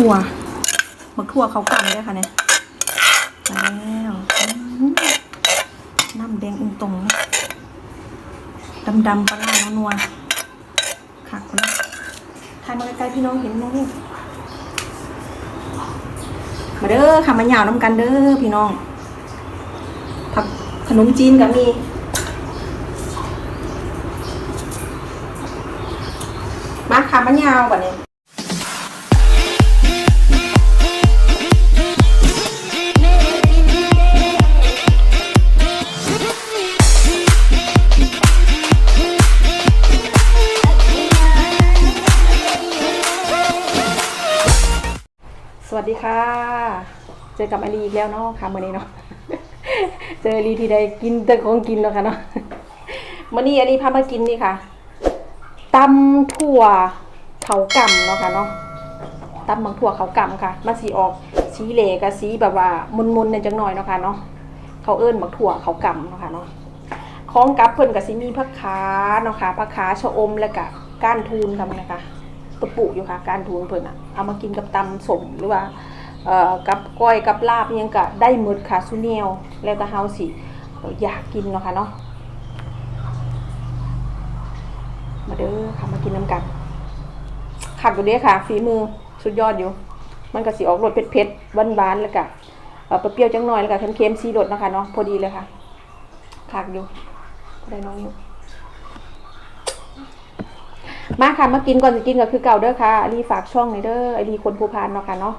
ถั่วหมักถั่วเขากำด้วยค่ะเนี่ยแล้วน้ำแดงอึงตรงนะดำๆปลาร้านัวๆขักนะทายมาใกล้ๆพี่น้องเห็นน้องนี่มาเด้อค่ะมาหยาวน้ำกันเด้อพี่น้องผักขนมจีนก็มีมาค่ะมะยาวก่อนเนี่ย ค่ะ เจอกับอลีอีกแล้วเนาะค่ะมื่อนี้เนาะ เจออลีที่ใดกินแต่ของกินเนาะค่ะเนาะมื่อนี้อลีพามากินนี่ค่ะตำถั่วเขากำเนาะค่ะเนาะตำบางถั่วเขากำค่ะมันสีออกสีเหลกับสีแบบว่ามุนๆในอยจังหน่อยเนาะค่ะเนาะเขาเอิ้นบางถั่วเขากำเนาะค่ะเนาะของกับเพิ่นกับสีมีผักขาเนาะค่ะผักขาชะอมแล้วก็ก้านทูนค่ะมันนะคะตะปุอยู่ค่ะก้านทูนเพิ่นอะเอามากินกับตำสมหรือว่า เอ่อกับก้อยกับลาบอิหยังก็ได้หมดค่ะซุเนียวแล้วแต่เฮาสิอยากกินเนาะค่ะเนาะมาเด้อค่ะมากินน้ำกันขัดอยู่เด้อค่ะฝีมือสุดยอดอยู่ มันก็สีออกรสเผ็ดๆหวานๆแล้วก็เอ่อเปรี้ยวๆจังหน่อยแล้วก็เค็มๆซีรสนะคะเนาะพอดีเลยค่ะขัดอยู่ได้น้องอยู่มาค่ะมากินก่อนจะกินก็คือเก่าเด้อค่ะอลีฝากช่องหน่อยเด้ออลีคนภูพานเนาะค่ะเนาะ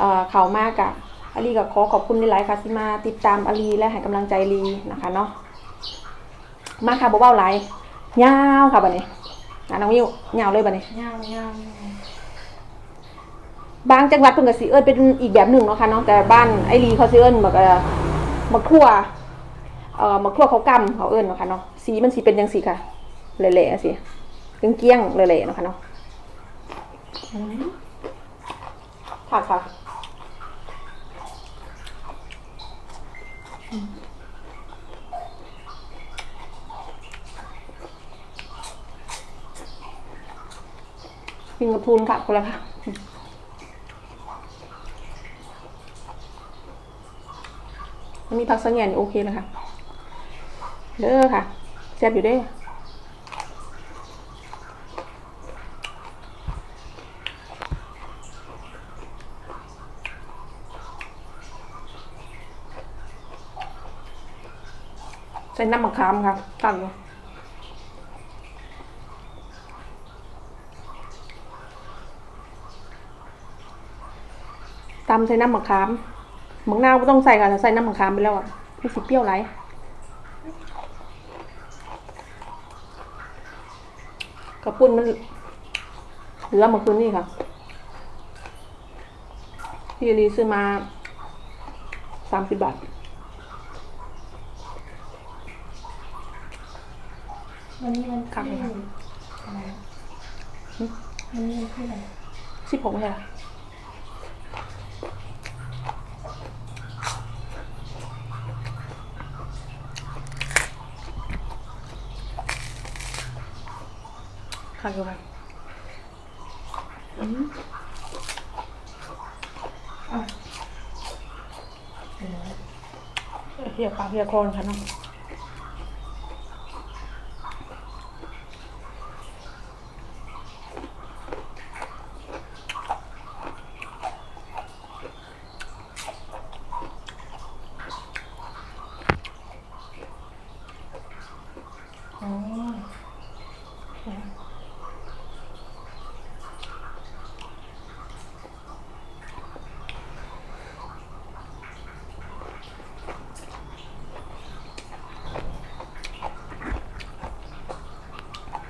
เออเขามากอะอลีก็ขอขอบคุณในหลายค่ะที่มาติดตามอลีและให้กำลังใจลีนะคะเนาะมาค่ะบ่เบ้าหลายยาวค่ะบัดนี้อะน้องมิวยาวเลยบัดนี้ย่างย่างบางจังหวัดเพิ่นก็สิเอิ้นเป็นอีกแบบหนึ่งเนาะค่ะเนาะแต่บ้านไอรีเขาสิเอิ้นแบบเออมะขั่วเอ่อมะขั่วเขากำเขาเอิ้นเนาะค่ะเนาะสีมันสิเป็นจังซี่ค่ะเละๆสิเกลี้ยงๆเละๆเนาะค่ะเนาะค่ะค่ะอืม กินกับทูนค่ะคนละค่ะมันมีผักสะแงนโอเคเลยค่ะ เด้อค่ะแซ่บอยู่เด้อ ใส่น้ำมะขามค่ะตั้งอยู่ตำใส่น้ำมะขามหมึงนาวไม่ต้องใส่ค่ะแต่ใส่น้ำมะขามไปแล้วอะไม่สิเปรี้ยวไรกระปุ้นมันเหลือเมื่อคืนนี่ค่ะพี่ลีซื้อมาสามสิบบาท วันนี้มันครับขึ้นอะไรนะวันนี้มันขึ้นอะไรสิบหกไม่ใช่เหรอค่ะอยู่ค่ะอืมอะเพียปลาเพียโคลนค่ะน้องอ๋อ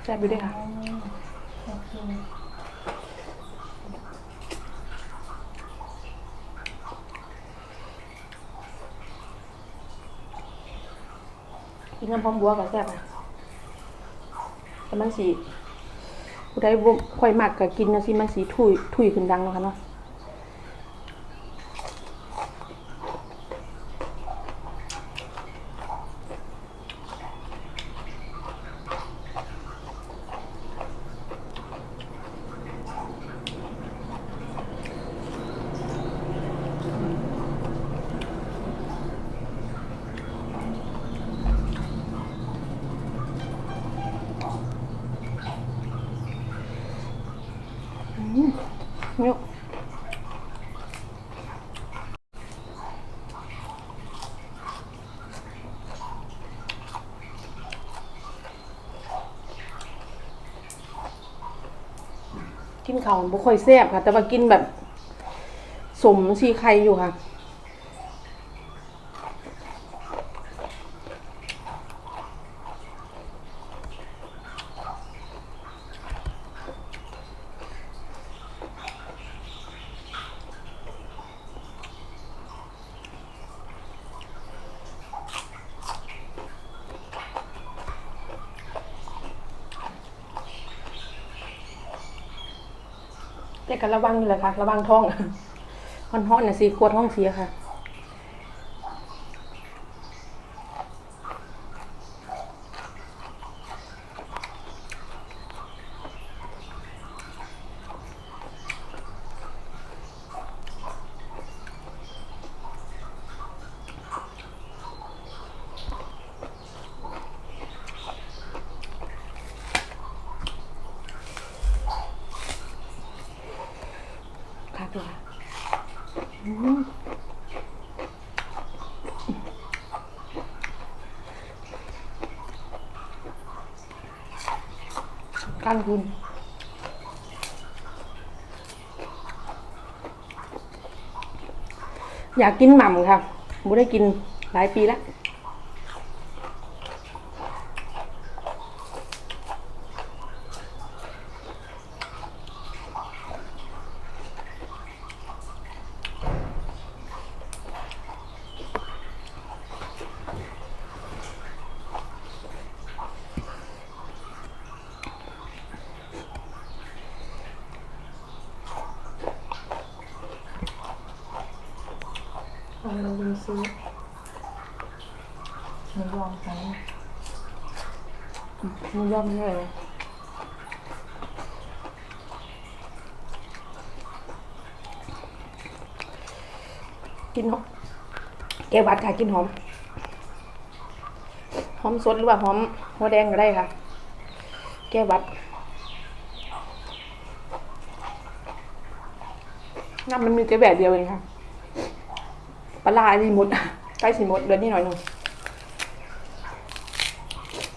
แซ่บอยู่ด้วยค่ะโอเคกินน้ำพร้อมบัวกับแซ่บอะแต่มันสีผู้ใดบ่ค่อยมักก็กินนะสิมันสีถุยถุยขึ้นดังเนาะค่ะเนาะ เนี่ย กินข้าวบ่ค่อยแซ่บค่ะ แต่ว่ากินแบบสมชีไข่อยู่ค่ะ แต่ก็ระวังอยู่แหละค่ะ ระวังท้องมันฮ้อนน่ะสิกลัวท้องเสียค่ะ ตัวกันคุณอยากกินหม่ำค่ะไม่ได้กินหลายปีแล้ว ซื้อหนูลองไปมันยอมเยอะเลยกินหอมแกวัดค่ะกินหอม หอมสดหรือว่าหอมหัวแดงก็ได้ค่ะ แก้วัดน้ำมันมีแค่แบบเดียวเองค่ะ ลาอันนี้หมดใกล้สิหมดเดือนนี้หน่อยหนึ่ง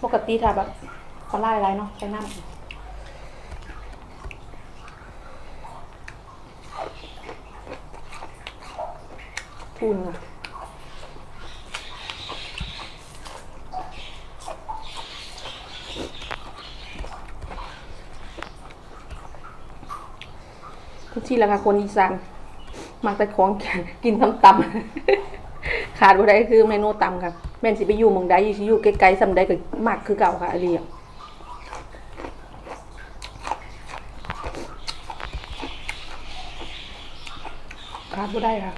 ปกติถ้าแบบปลาร้าอะไรเนาะใช้น้ำทูนค่ะทุกที่ละค่ะคนอีสาน มักแต่ของกินตำตำขาดบ่ได้คือเมนูตำค่ะแม่นสิไปอยู่มองใดสิอยู่ไกลๆซำใดก็มักคือเก่าค่ะอเลียขาดบ่ได้ค่ะ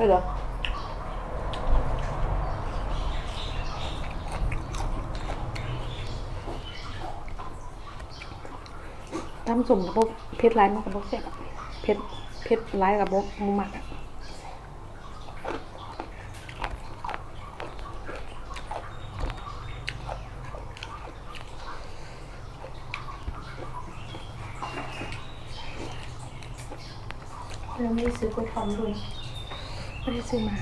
ช่เหรอตำสมกับพวกเพชรร้ายมากกับพวกแซ่บอะเพชรเพชรร้ายกับพวกมูมักอะเราไม่ซื้อกล้วยทอมด้วย ไม่ได้ซื้อมา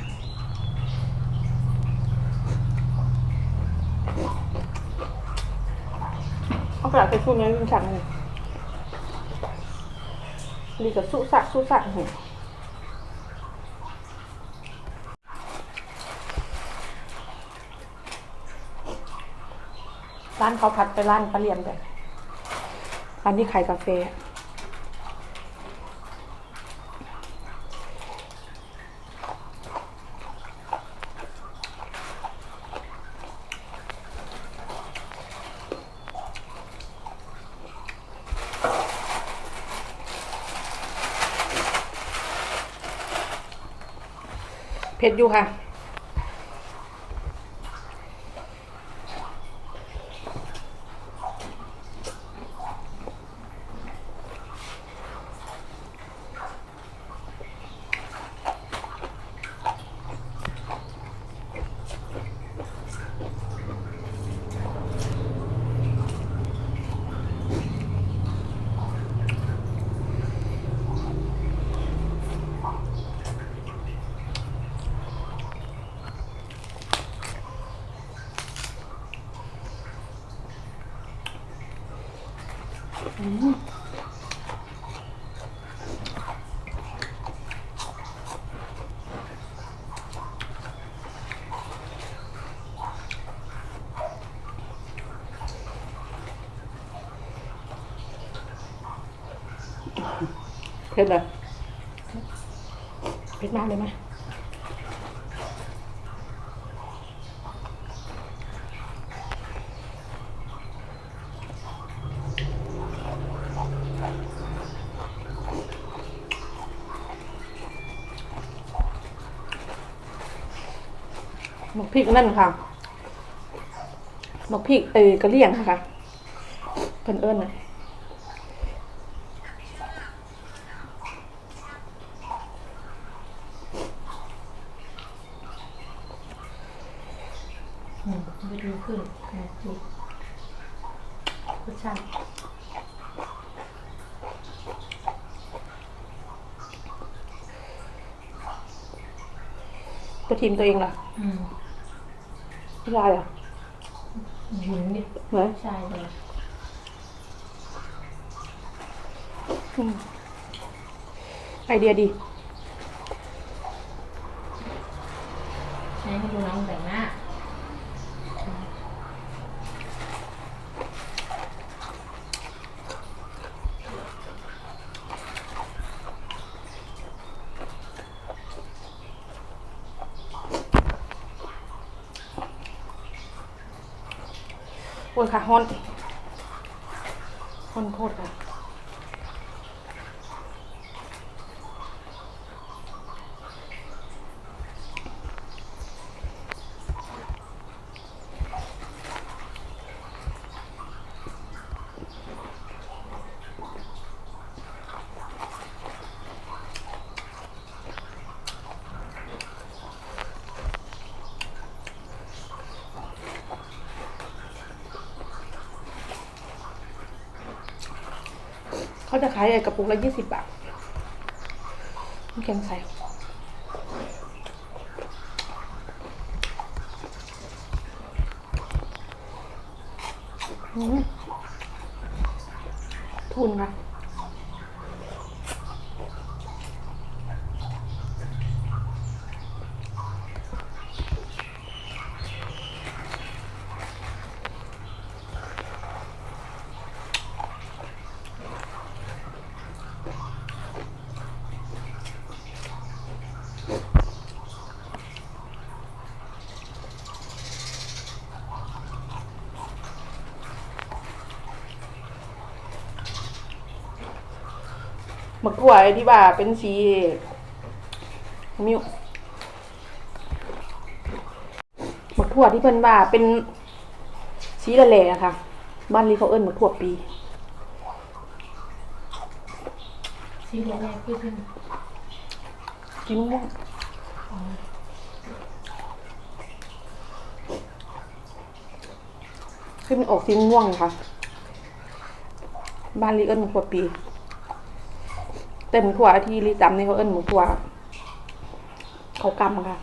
เอากระดาษไปสู้นี้ยมันสั่งเลยดีกับสู้สักสู้สักห็นร้านเขาพัดไปร้านปลาเลียมไปร้านที่ขายกาแฟ เผ็ดอยู่ค่ะ เผ็ดเลยเผ็ดมากเลยไหม หมกพริกนั่นค่ะหมกพริกเออกระเลี่ยงค่ะเพิ่นเอิ้นนะอืมไปดูขึ้นนะดูรสชาติตัวทีมตัวเองล่ะ อืม ไม่ได้เหรอะหญิงดิเหมือนชายเลยอืมไอเดียดี ใช้ให้ดูน้องแต่งหน้า โอ้ยค่ะฮอนฮอนโคตรค่ะ เขาจะขายไอ้กระปุกละยี่สิบบาทน้ำแข็งใส่อืมทุนค่ะ มะกล้วยที่ว่าเป็นสีมิวมะถั่วที่เพิ่นว่าเป็นสีละแหล่อะค่ะ บ้านนี้เขาเอิ้นมะถั่วปีสีแรกๆคือขึ้นสีม่วงขึ้นออกสีม่วงค่ะ บ้านลีเอิ้นหมูถั่วปี เต็มถั่วที่รีจำนี่เขาเอิ้นหมูถั่วเขากำค่ะ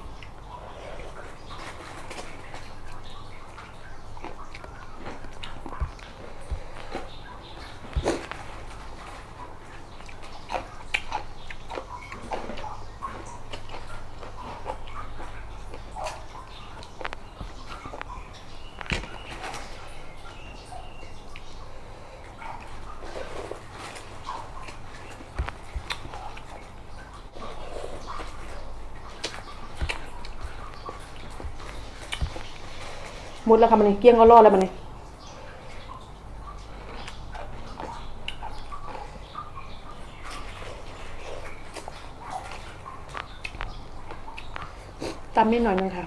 มุดแล้วค่ะมันนี่เกี้ยงก็รอดแล้วมันนี่ตำนิดหน่อยนึงค่ะ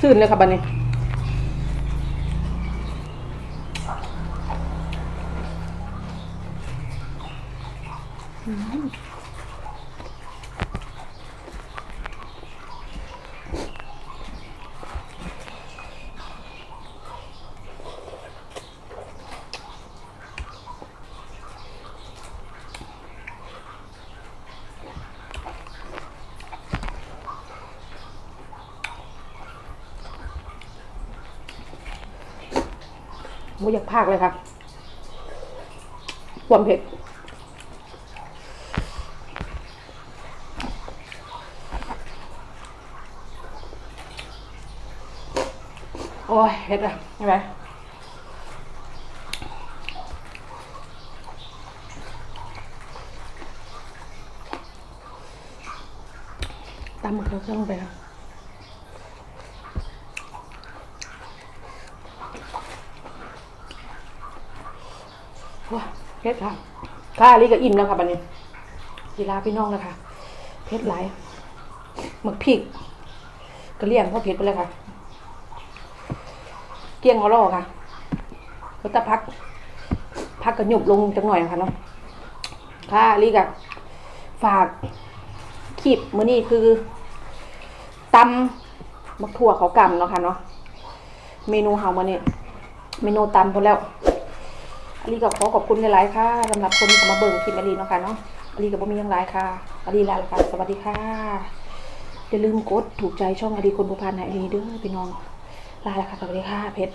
ซื่นเลยค่ะบันนี้ โอ้ยอยากพากเลยค่ะความเผ็ดโอ้ยเผ็ดอะใช่ไหมตำมะเขือเครื่องไปค่ะว้า เพชรค่ะค่ะอันนี้ก็อิ่มแล้วค่ะบันนี้กีฬาพี่น้องแล้วค่ะ เพชรหลายหมึกพริกก็เลี่ยงเพราะเผ็ดไปเลยค่ะ เกี้ยงอาล่อค่ะก็จะพัก พักกระหยุบลงจังหน่อยค่ะเนาะค่ะอันนี้ก็ฝากคลิปมื้อนี้คือตำมักถั่วเขากำเนาะค่ะเนาะเมนูเฮามาเนี่ยเมนูตำพอแล้ว อลีก็ขอขอบคุณหลายๆค่ะสำหรับคนที่มาเบิ่งคลิปอลีเนาะค่ะเนาะอลีกับ่มีหยังหลายค่ะอลีลาละค่ะ สวัสดีค่ะอย่าลืมกดถูกใจช่องอลีคนผู้พันนะอลีเด้อพี่น้องลาละค่ะสวัสดีค่ะเพชร